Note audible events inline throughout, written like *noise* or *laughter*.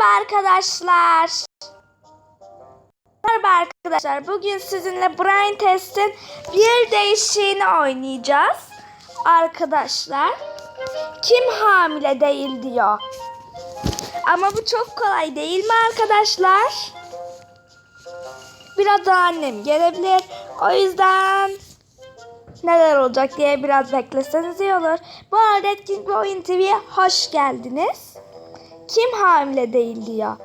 Merhaba arkadaşlar. Merhaba arkadaşlar. Bugün sizinle Brain Test'in bir değişiğini oynayacağız. Arkadaşlar. Kim hamile değil diyor. Ama bu çok kolay değil mi arkadaşlar? Biraz daha annem gelebilir. O yüzden neler olacak diye biraz bekleseniz iyi olur. Bu arada Etkinlik ve Oyun TV'ye hoş geldiniz. Kim hamile değil diyor.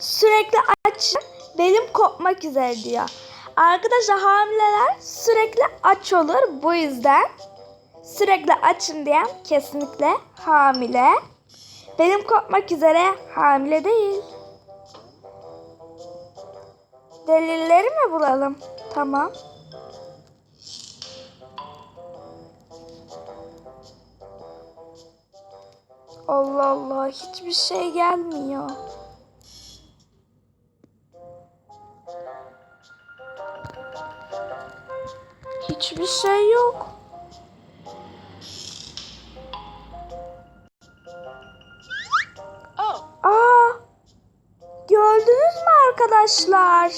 Sürekli aç, belim kopmak üzere diyor. Arkadaşlar hamileler sürekli aç olur. Bu yüzden sürekli açım diyen kesinlikle hamile. Belim kopmak üzere hamile değil. Delilleri mi bulalım? Tamam. Allah Allah hiçbir şey gelmiyor. Hiçbir şey yok. Aa! Gördünüz mü arkadaşlar?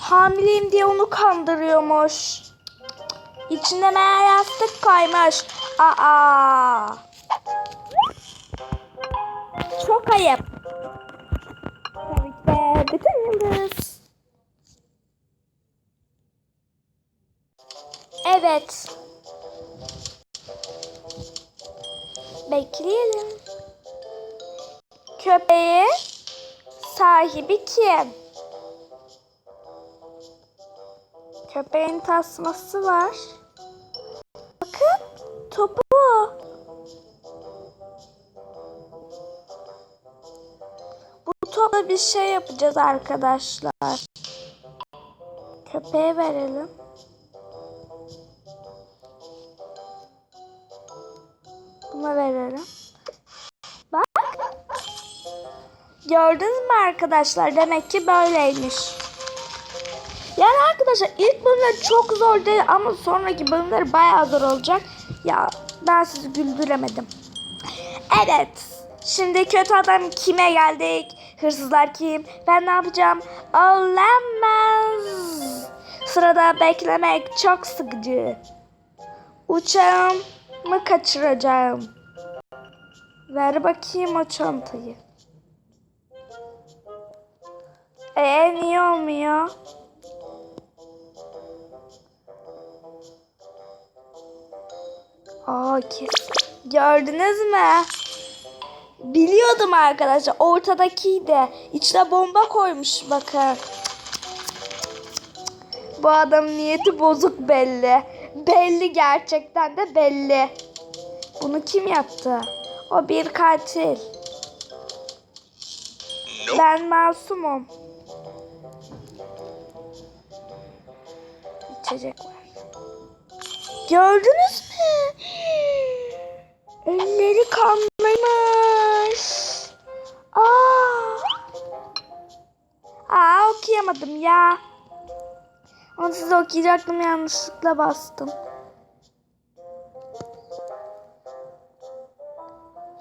Hamileyim diye onu kandırıyormuş. İçinde meğer yastık koymuş. Aa! Çok ayıp. Tabii ki bütün yıldız. Evet. Bekleyelim. Köpeğin sahibi kim? Köpeğin tasması var. Bakın topu. Bir şey yapacağız arkadaşlar. Köpeğe verelim. Buna verelim. Bak. Gördünüz mü arkadaşlar? Demek ki böyleymiş. Yani arkadaşlar ilk bölümler çok zor değil ama sonraki bölümler bayağı zor olacak. Ya ben sizi güldüremedim. Evet. Şimdi kötü adam kime geldik? Hırsızlar kim? Ben ne yapacağım? Olamaz. Sırada beklemek çok sıkıcı. Uçağımı kaçıracağım. Ver bakayım o çantayı. Ee niye olmuyor? Aa kesin. Gördünüz mü? Biliyordum arkadaşlar. Ortadakiydi. İçine bomba koymuş bakın. Bu adam niyeti bozuk belli. Belli gerçekten de belli. Bunu kim yaptı? O bir katil. Ben masumum. İçecek var. Gördünüz mü? Elleri kanlıymış. Okuyamadım ya. Onu size okuyacaktım yanlışlıkla bastım.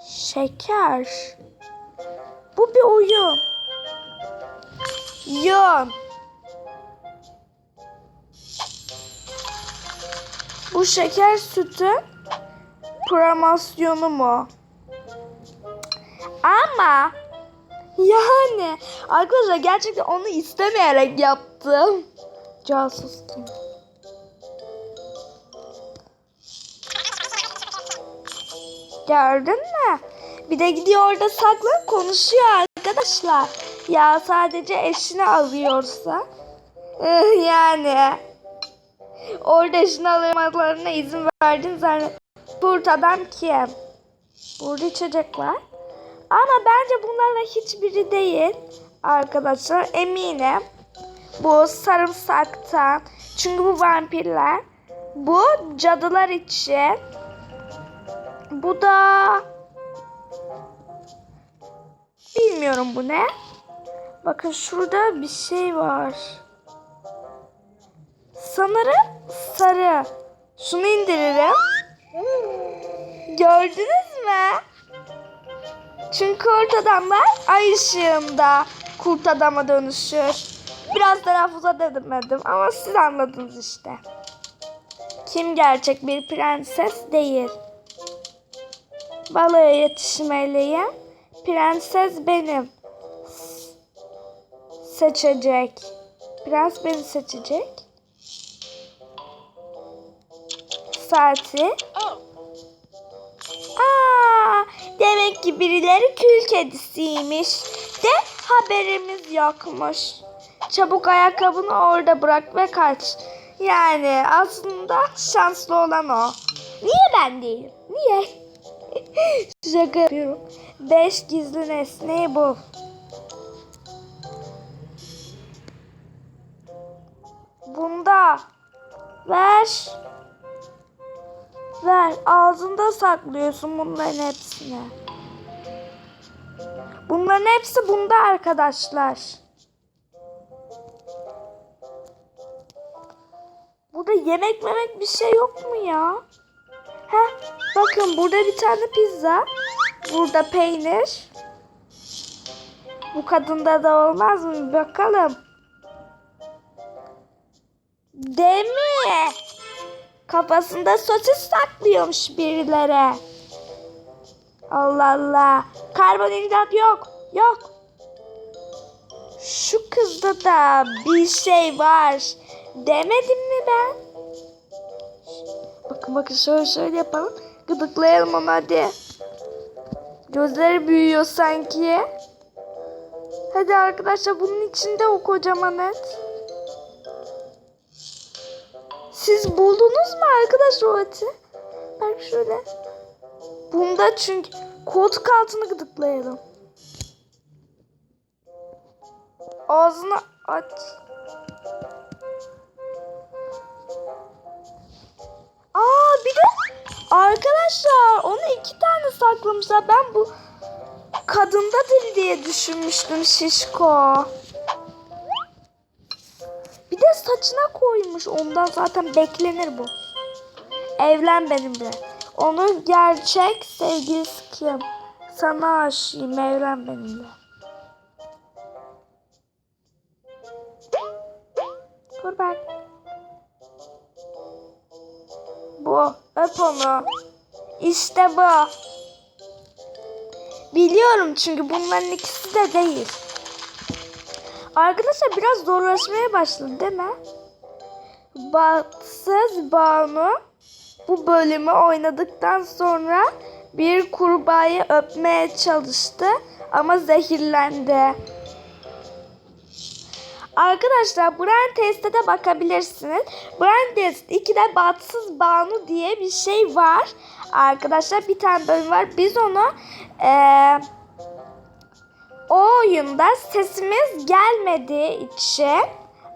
Şeker. Bu bir oyun. Yön. Bu şeker sütü promosyonu mu? Ama yani arkadaşlar gerçekten onu istemeyerek yaptım. Casustum. Gördün mü? Bir de gidiyor orada saklı konuşuyor arkadaşlar. Ya sadece eşini alıyorsa. eh, yani. Orada eşini alamalarına izin verdin zannet. Kurt adam kim? Burada içecek var. Ama bence bunlarla hiçbiri değil. Arkadaşlar eminim. Bu sarımsaktan. Çünkü bu vampirler. Bu cadılar için. Bu da bilmiyorum bu ne. Bakın şurada bir şey var. Sanırım sarı. Şunu indiririm. Gördünüz mü? Çünkü kurt adamlar ay ışığında kurt adama dönüşür. Biraz telaffuz edemedim ama siz anladınız işte. Kim gerçek bir prenses değil. Baloya yetişmeliyim. Prenses benim. Seçecek. Prens beni seçecek. Saati. Oh, demek ki birileri kül kedisiymiş. De haberimiz yokmuş. Çabuk ayakkabını orada bırak ve kaç. Yani aslında şanslı olan o. Niye ben değilim? Niye? *laughs* Şaka yapıyorum. Beş gizli nesneyi bul. Bunda. Ver. Ver. Ağzında saklıyorsun bunların hepsini. Bunların hepsi bunda arkadaşlar. Burada yemek memek bir şey yok mu ya? Heh, bakın burada bir tane pizza. Burada peynir. Bu kadında da olmaz mı? Bakalım. Mi? Kafasında sosis saklıyormuş birileri. Allah Allah. Karbonhidrat yok. Yok. Şu kızda da bir şey var. Demedim mi ben? Bakın bakın şöyle şöyle yapalım. Gıdıklayalım onu hadi. Gözleri büyüyor sanki. Hadi arkadaşlar bunun içinde o kocaman et. Siz buldunuz mu arkadaşlar o eti? Bak şöyle. Bunda çünkü koltuk altını gıdıklayalım. Ağzını aç. Aa bir de arkadaşlar onu iki tane saklamışlar. Ben bu kadındadır diye düşünmüştüm şişko. Bir de saçına koymuş. Ondan zaten beklenir bu. Evlen benimle. Onun gerçek sevgilisi kim? Sana aşığım. Evlen benimle. Dur bak. Bu. Öp onu. İşte bu. Biliyorum çünkü bunların ikisi de değil. Arkadaşlar biraz zorlaşmaya başladı değil mi? Batsız Banu bu bölümü oynadıktan sonra bir kurbağayı öpmeye çalıştı ama zehirlendi. Arkadaşlar Brain Test'e de bakabilirsiniz. Brain Test 2'de Batsız Banu diye bir şey var. Arkadaşlar bir tane bölüm var. Biz onu eee o oyunda sesimiz gelmediği için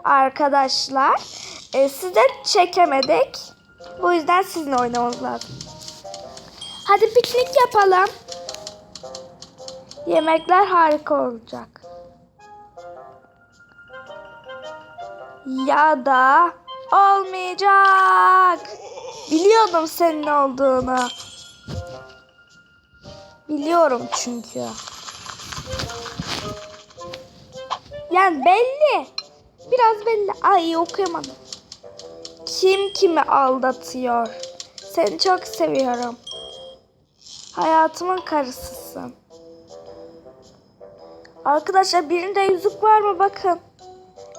arkadaşlar e, size çekemedik. Bu yüzden sizin oynamanız lazım. Hadi piknik yapalım. Yemekler harika olacak. Ya da olmayacak. Biliyordum senin olduğunu. Biliyorum çünkü. Yani belli. Biraz belli. Ay okuyamadım. Kim kimi aldatıyor? Seni çok seviyorum. Hayatımın karısısın. Arkadaşlar birinde yüzük var mı? Bakın.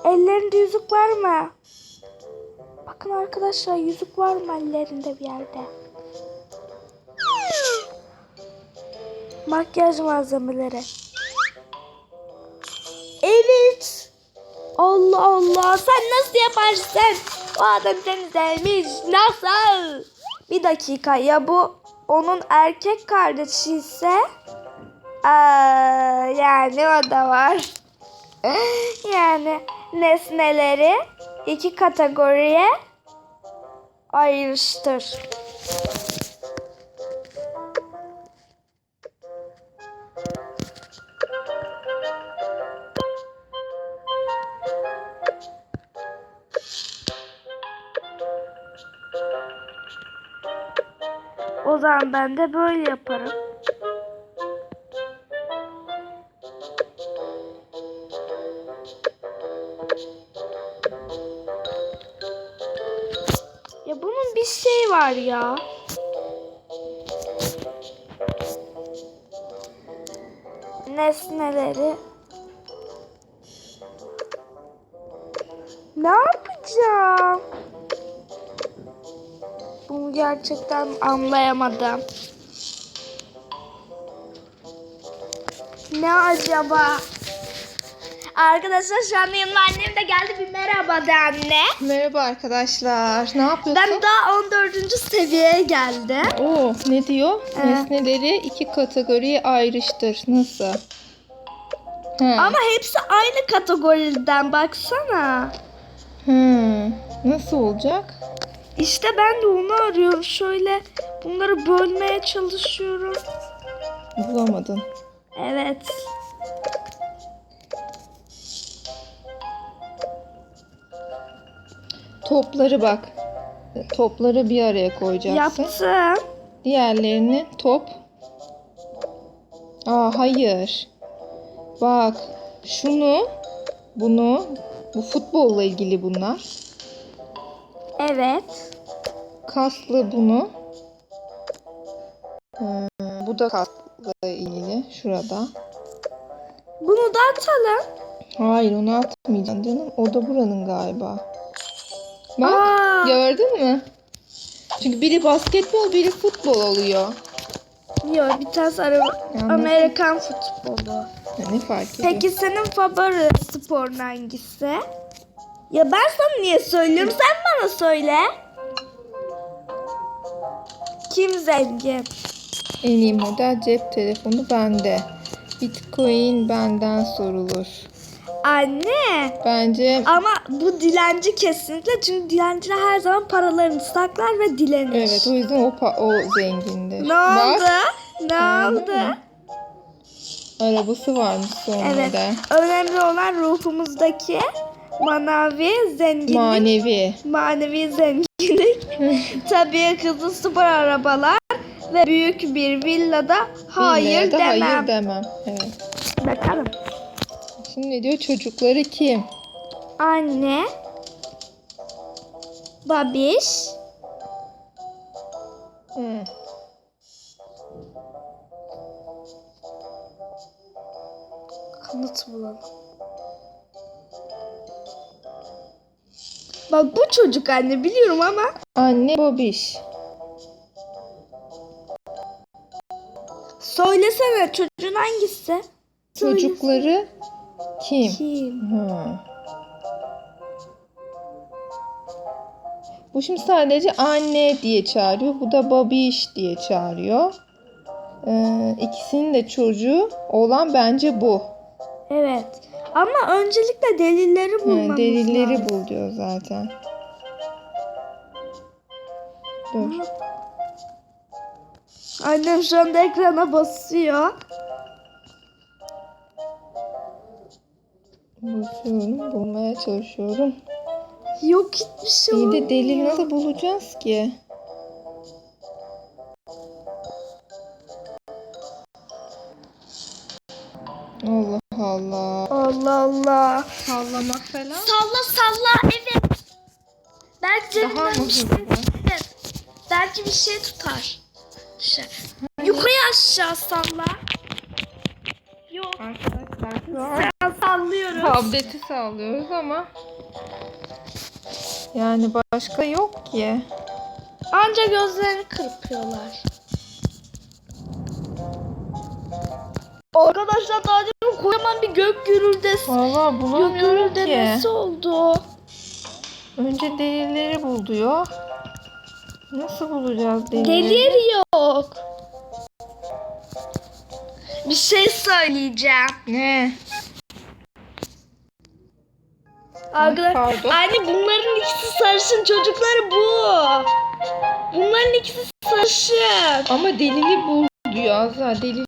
Ellerinde yüzük var mı? Bakın arkadaşlar yüzük var mı ellerinde bir yerde? Makyaj malzemeleri. Allah Allah. Sen nasıl yaparsın? O adam seni sevmiş. Nasıl? Bir dakika ya bu onun erkek kardeşi ise Aa, yani o da var. *laughs* yani nesneleri iki kategoriye ayrıştır. zaman ben de böyle yaparım. Ya bunun bir şey var ya. Nesneleri. Ne yapacağım? Bunu gerçekten anlayamadım. Ne acaba? Arkadaşlar şu anda yanıma annem de geldi. Bir merhaba de anne. Merhaba arkadaşlar. Ne yapıyorsun? Ben daha 14. seviyeye geldim. Oo, ne diyor? Ee? Nesneleri iki kategoriye ayrıştır. Nasıl? He. Ama hepsi aynı kategoriden baksana. He. Nasıl olacak? İşte ben de onu arıyorum. Şöyle bunları bölmeye çalışıyorum. Bulamadın. Evet. Topları bak. Topları bir araya koyacaksın. Yaptım. Diğerlerini top. Aa hayır. Bak şunu bunu bu futbolla ilgili bunlar. Evet. Kaslı bunu. Ee, bu da kaslı ilgili şurada. Bunu da atalım. Hayır onu atmayacaksın canım. O da buranın galiba. Bak Aa. gördün mü? Çünkü biri basketbol biri futbol oluyor. Yok bir tanesi araba. Anladım. Amerikan futbolu. Ya ne fark ediyor? Peki senin favori sporun hangisi? Ya ben sana niye söylüyorum? Sen bana söyle. Kim zengin? En iyi model cep telefonu bende. Bitcoin benden sorulur. Anne. Bence Ama bu dilenci kesinlikle çünkü dilenciler her zaman paralarını saklar ve dilenir. evet o yüzden o, o zengindir. Ne oldu? Ne oldu? mı? Arabası varmış son Evet. Önemli olan ruhumuzdaki manavi zenginlik. Manevi. manevi zenginlik. *laughs* Tabii hızlı spor arabalar ve büyük bir villada hayır Villaya da demem. Hayır demem. Evet. Bakalım. Şimdi ne diyor? Çocukları kim? Anne. Babiş. Hı. Kanıt bulalım. Bak bu çocuk anne biliyorum ama Anne babiş. söylesene çocuğun hangisi? Çocukları kim? Kim? Hı. Bu şimdi sadece anne diye çağırıyor. Bu da babiş diye çağırıyor. Ee, ikisinin de çocuğu olan bence bu. Evet. Ama öncelikle delilleri bulmamız delilleri lazım. bul diyor zaten. Dur. Annem şu anda ekrana basıyor. Bakıyorum, bulmaya çalışıyorum. Yok hiçbir şey İyi de delil nasıl bulacağız ki? Allah. Allah. Sallamak falan. Salla salla evet. Belki mı bir şey. Belki bir şey tutar. Düşer. Yukarı aşağı salla. Yok. Arkadaşlar şu an Sen sallıyoruz. tableti sallıyoruz ama yani başka yok ki. Anca gözlerini kırpıyorlar. Arkadaşlar daha demin kocaman bir gök gürültesi. Valla Gök bulamıyorum ki. gürültesi oldu. Önce delilleri bul diyor. Nasıl bulacağız delilleri? Delil yok. Bir şey söyleyeceğim. Ne? Arkadaşlar, anne bunların ikisi sarışın çocukları bu. Bunların ikisi sarışın. Ama delili bul diyor Azra. Delili